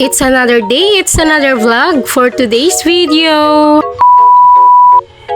It's another day, it's another vlog for today's video.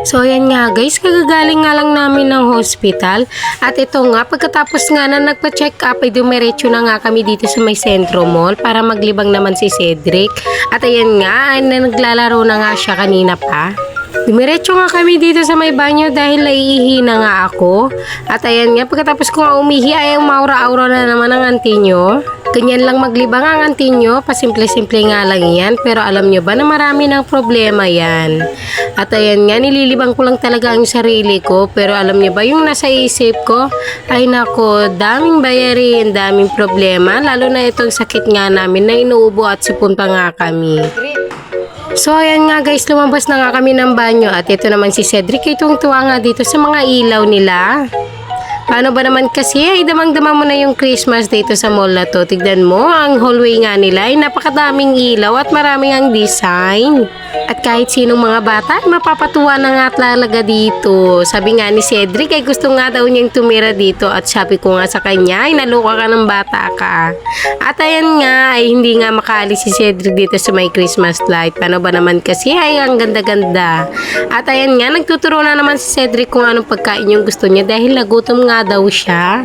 So ayan nga guys, kagagaling nga lang namin ng hospital. At ito nga, pagkatapos nga na nagpa-check up, ay dumiretso na nga kami dito sa may Centro Mall para maglibang naman si Cedric. At ayan nga, naglalaro na nga siya kanina pa. Dumiretso nga kami dito sa may banyo dahil naiihi na nga ako. At ayan nga, pagkatapos ko nga umihi ay umaura-aura na naman ang auntie nyo. Ganyan lang maglibang ang auntie nyo, pasimple-simple nga lang yan. Pero alam nyo ba na marami ng problema yan. At ayan nga, nililibang ko lang talaga ang sarili ko. Pero alam nyo ba, yung nasa isip ko, ay nako, daming bayarin, daming problema. Lalo na itong sakit nga namin na inuubo at sipon pa nga kami. So ayan nga guys, lumabas na nga kami ng banyo at ito naman si Cedric ay tuwang nga dito sa mga ilaw nila. Paano ba naman kasi ay damang-dama mo na yung Christmas dito sa mall na to. Tignan mo, ang hallway nga nila ay napakadaming ilaw at maraming ang design. At kahit sinong mga bata ay mapapatuwa na nga at lalaga dito. Sabi nga ni Cedric ay gusto nga daw niyang tumira dito at sabi ko nga sa kanya ay naluka ka ng bata ka. At ayan nga ay hindi nga makaalis si Cedric dito sa may Christmas light. Paano ba naman kasi ay ang ganda-ganda. At ayan nga nagtuturo na naman si Cedric kung anong pagkain yung gusto niya dahil nagutom nga daw siya.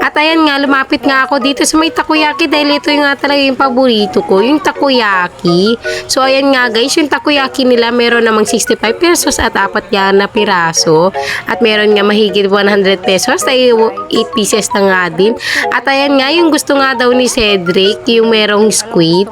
At ayan nga, lumapit nga ako dito sa may takoyaki dahil ito yung nga talaga yung paborito ko, yung takoyaki. So ayan nga guys, yung takoyaki nila meron namang 65 pesos at apat yan na piraso. At meron nga mahigit 100 pesos, ay 8 pieces na nga din. At ayan nga, yung gusto nga daw ni Cedric, yung merong squid.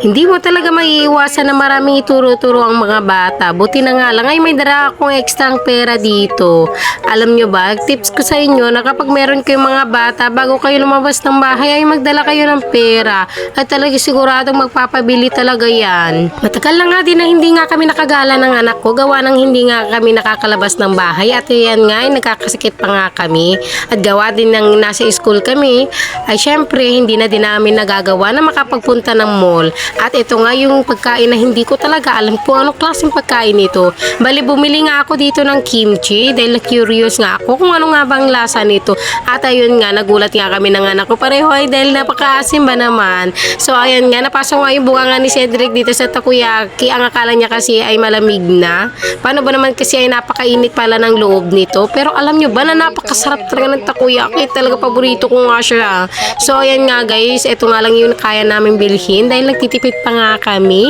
Hindi mo talaga maiiwasan na maraming ituro-turo ang mga bata. Buti na nga lang ay may dara akong ekstrang pera dito. Alam nyo ba, tips ko sa inyo na kapag meron kayong mga bata, bago kayo lumabas ng bahay ay magdala kayo ng pera. At talaga siguradong magpapabili talaga yan. Matagal na nga din na hindi nga kami nakagala ng anak ko. Gawa ng hindi nga kami nakakalabas ng bahay. At yan nga ay nagkakasakit pa nga kami. At gawa din ng nasa school kami, ay syempre hindi na din namin nagagawa na makapagpunta ng mall. At ito nga yung pagkain na hindi ko talaga alam kung anong klaseng pagkain ito. Bali bumili nga ako dito ng kimchi dahil curious nga ako kung ano nga bang lasa nito. At ayun nga, nagulat nga kami ng anak ko pareho ay dahil napakaasim ba naman. So ayan nga, napasok nga yung bunga nga ni Cedric dito sa takoyaki. Ang akala niya kasi ay malamig na. Paano ba naman kasi ay napakainit pala ng loob nito. Pero alam nyo ba na napakasarap talaga ng takoyaki. Talaga paborito ko nga siya. So ayan nga guys, ito nga lang yung kaya namin bilhin dahil nagtitipid pa nga kami.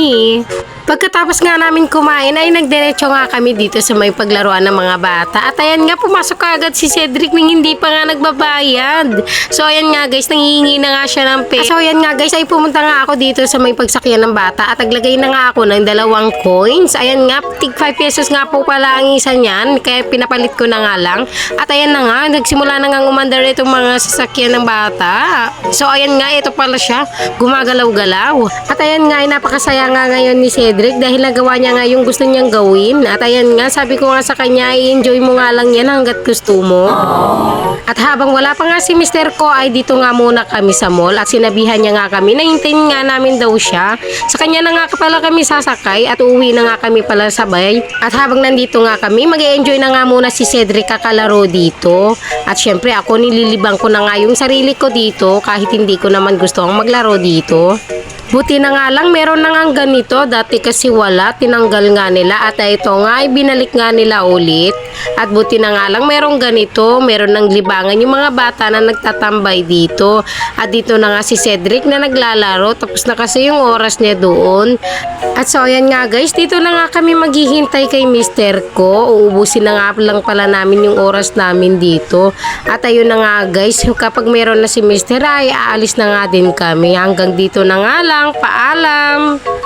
Pagkatapos nga namin kumain ay nagdiretso nga kami dito sa may paglaruan ng mga bata. At ayan nga, pumasok agad si Cedric nang hindi pa nga nagbabayad. So ayan nga guys, nangihingi na nga siya ng pera. So ayan nga guys, ay pumunta nga ako dito sa may pagsakyan ng bata at naglagay na nga ako ng dalawang coins. Ayan nga, tig 5 pesos nga po pala ang isa niyan. Kaya pinapalit ko na nga lang. At ayan na nga, nagsimula na nga umandar itong mga sasakyan ng bata. So ayan nga, ito pala siya, gumagalaw-galaw. At ayan nga, ay napakasaya nga ngayon ni Cedric dahil nagawa niya nga yung gusto niyang gawin. At ayan nga, sabi ko nga sa kanya, i-enjoy mo nga lang yan hanggat gusto mo. At habang wala pa nga si Mr. Ko, ay dito nga muna kami sa mall at sinabihan niya nga kami na hintayin nga namin daw siya. Sa kanya na nga pala kami sasakay at uuwi na nga kami pala sabay. At habang nandito nga kami, mag enjoy na nga muna si Cedric kakalaro dito. At syempre ako nililibang ko na nga yung sarili ko dito kahit hindi ko naman gusto ang maglaro dito. Buti na nga lang, meron na nga ganito. Dati kasi wala, tinanggal nga nila. At ito nga, ay binalik nga nila ulit. At buti na nga lang, merong ganito. Meron ng libangan yung mga bata na nagtatambay dito. At dito na nga si Cedric na naglalaro. Tapos na kasi yung oras niya doon. At so, ayan nga guys, dito na nga kami maghihintay kay Mister ko. Uubusin na nga lang pala namin yung oras namin dito. At ayun na nga guys, kapag meron na si Mister ay aalis na nga din kami. Hanggang dito na nga lang. Paalam!